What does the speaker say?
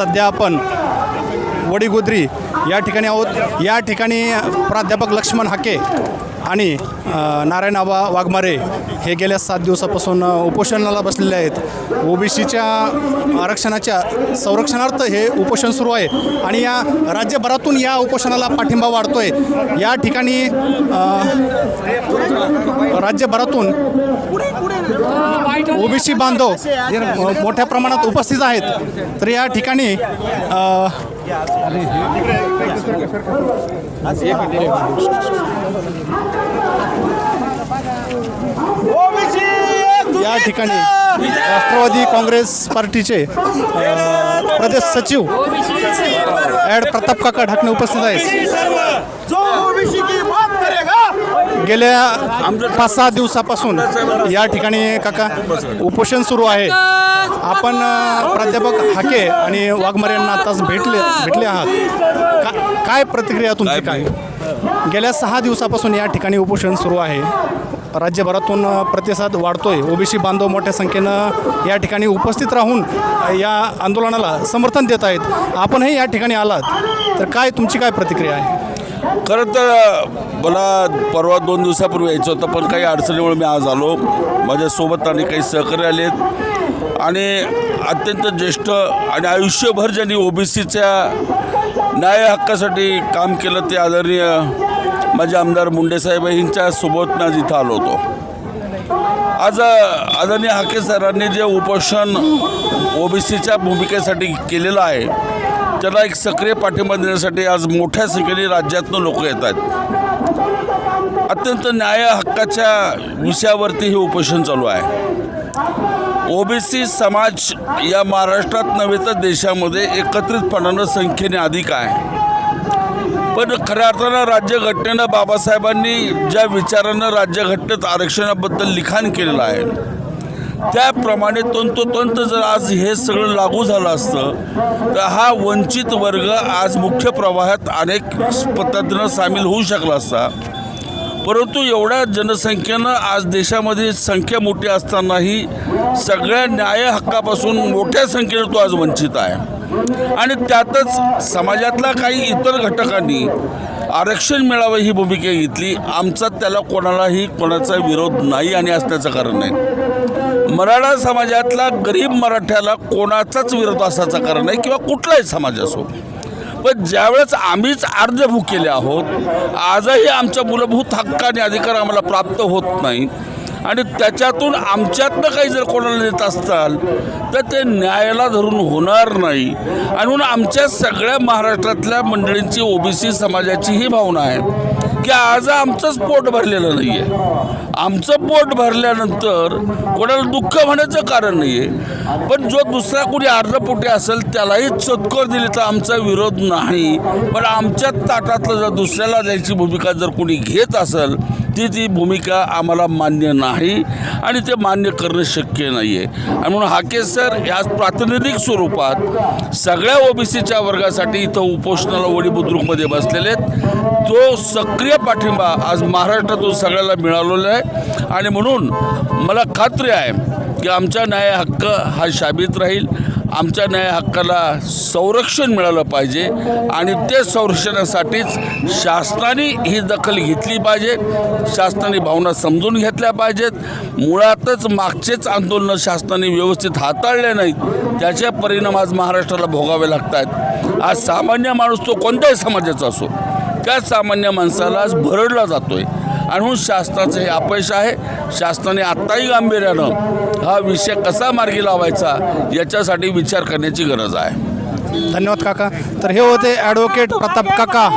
सध्या आपण वडीगोद्री या ठिकाणी आहोत. या ठिकाणी प्राध्यापक लक्ष्मण हाके आणि नारायण आबा वाघमारे हे गेल्या सात दिवसापासून उपोषणाला बसलेले आहेत. ओबीसीच्या आरक्षणाच्या संरक्षणार्थ हे उपोषण सुरू आहे आणि या राज्यभरातून या उपोषणाला पाठिंबा वाढतो आहे या ठिकाणी राज्यभरातून ओबीसी बांधव मोठ्या प्रमाणात उपस्थित आहेत तर या ठिकाणी या ठिकाणी राष्ट्रवादी काँग्रेस पार्टीचे प्रदेश सचिव ॲड प्रताप काका ढाकणे उपस्थित आहेत जो ओबीसी की बात करेगा गेल्या पाच सहा दिवसापासून या ठिकाणी काका उपोषण सुरू आहे. आपण प्राध्यापक हाके आणि वाघमारे यांना आताच भेटले भेटले आहात. का काय प्रतिक्रिया तुमची काय? गेल्या सहा दिवसापासून या ठिकाणी उपोषण सुरू आहे. राज्यभरातून प्रतिसाद वाढतोय. ओबीसी बांधव मोठ्या संख्येनं या ठिकाणी उपस्थित राहून या आंदोलनाला समर्थन देत आहेत. आपणही या ठिकाणी आलात. तर काय तुमची काय प्रतिक्रिया आहे? खरं तर मला परवा दोन दिवसापूर्वी यायचं होतं पण काही अडचणीमुळे मी आज आलो. माझ्यासोबत आणि काही सहकारी आले आहेत. आणि अत्यंत ज्येष्ठ आणि आयुष्यभर ज्यांनी ओबीसीच्या न्याय हक्कासाठी काम केलं ते आदरणीय माझे आमदार मुंडेसाहेब यांच्यासोबत मी आज इथं आलो होतो. आज आदरणीय हाके सरांनी जे उपोषण ओबीसीच्या भूमिकेसाठी केलेलं आहे त्याला एक सक्रिय पाठिंबा देण्यासाठी आज मोठ्या संख्येने राज्यातनं लोक येत आहेत. अत्यंत न्याय हक्काच्या विषयावरती हे उपोषण चालू आहे. ओबीसी समाज या महाराष्ट्रात नव्हे तर देशामध्ये एकत्रितपणानं संख्येने अधिक आहे. पण खऱ्या अर्थानं राज्यघटनेनं बाबासाहेबांनी ज्या विचारानं राज्यघटनेत आरक्षणाबद्दल लिखाण केलेलं आहे त्याप्रमाणे तंतोतंत जर आज हे सगळं लागू झालं असतं तर हा वंचित वर्ग आज मुख्य प्रवाहात अनेक पद्धतीनं सामील होऊ शकला असता. परंतु एवढ्या जनसंख्येनं आज देशामध्ये संख्या मोठी असतानाही सगळ्या न्याय हक्कापासून मोठ्या संख्येनं तो आज वंचित आहे. आणि त्यातच समाजातल्या काही इतर घटकांनी आरक्षण मिळावं ही भूमिका घेतली. आमचा त्याला कोणालाही कोणाचा विरोध नाही आणि असण्याचं कारण नाही. मराठा समाजातला गरीब मराठ्याला कोणाचाच विरोध असायचं कारण नाही किंवा कुठलाही समाज असो. पण ज्यावेळेस आम्हीच अर्ज भुकेले आहोत आजही आमच्या मूलभूत हक्क आणि अधिकार आम्हाला प्राप्त होत नाही. आणि त्याच्यातून आमच्यातनं काही जर कोणाला देत असताल तर ते न्यायाला धरून होणार नाही. आणि म्हणून आमच्या सगळ्या महाराष्ट्रातल्या मंडळींची ओबीसी समाजाची ही भावना आहे. की आज आमचंच पोट भरलेलं नाही आहे आमचं पोट भरल्यानंतर कोणाला दुःख होण्याचं कारण नाही आहे पण जो दुसरा कोणी अर्धपोटी असेल त्यालाही चतकोर दिली तर आमचा विरोध नाही. पण आमच्या ताटातलं जर दुसऱ्याला द्यायची भूमिका जर कोणी घेत असेल ती ती भूमिका आम्हाला मान्य नाही आणि ते मान्य करणं शक्य नाही आहे आणि म्हणून हाके सर या प्रातिनिधिक स्वरूपात सगळ्या ओबीसीच्या वर्गासाठी इथं उपोषणाला वडी बुद्रुकमध्ये बसलेले आहेत. तो सक्रिय पाठिंबा आज महाराष्ट्रातून सगळ्याला मिळालेला आहे. आणि म्हणून मला खात्री आहे की आमचा न्याय हक्क हा शाबित राहील. आमच्या न्याय हक्काला संरक्षण मिळालं पाहिजे आणि ते संरक्षणासाठीच शासनाने ही दखल घेतली पाहिजे. शासनाने भावना समजून घेतल्या पाहिजेत. मुळातच मागचेच आंदोलनं शासनाने व्यवस्थित हाताळले नाहीत. त्याचे परिणाम आज महाराष्ट्राला भोगावे लागत आहेत आज सामान्य माणूस तो कोणत्याही समाजाचा असो त्या सामान्य माणसाला आज भरडला जातो आहे म्हणून शासनाचं हे अपयश आहे. शासनाने आत्ताही गांभीर्यानं हा विषय कसा मार्गी लावायचा याच्यासाठी विचार करण्याची गरज आहे. धन्यवाद काका. तर हे होते ॲडव्होकेट प्रताप काका.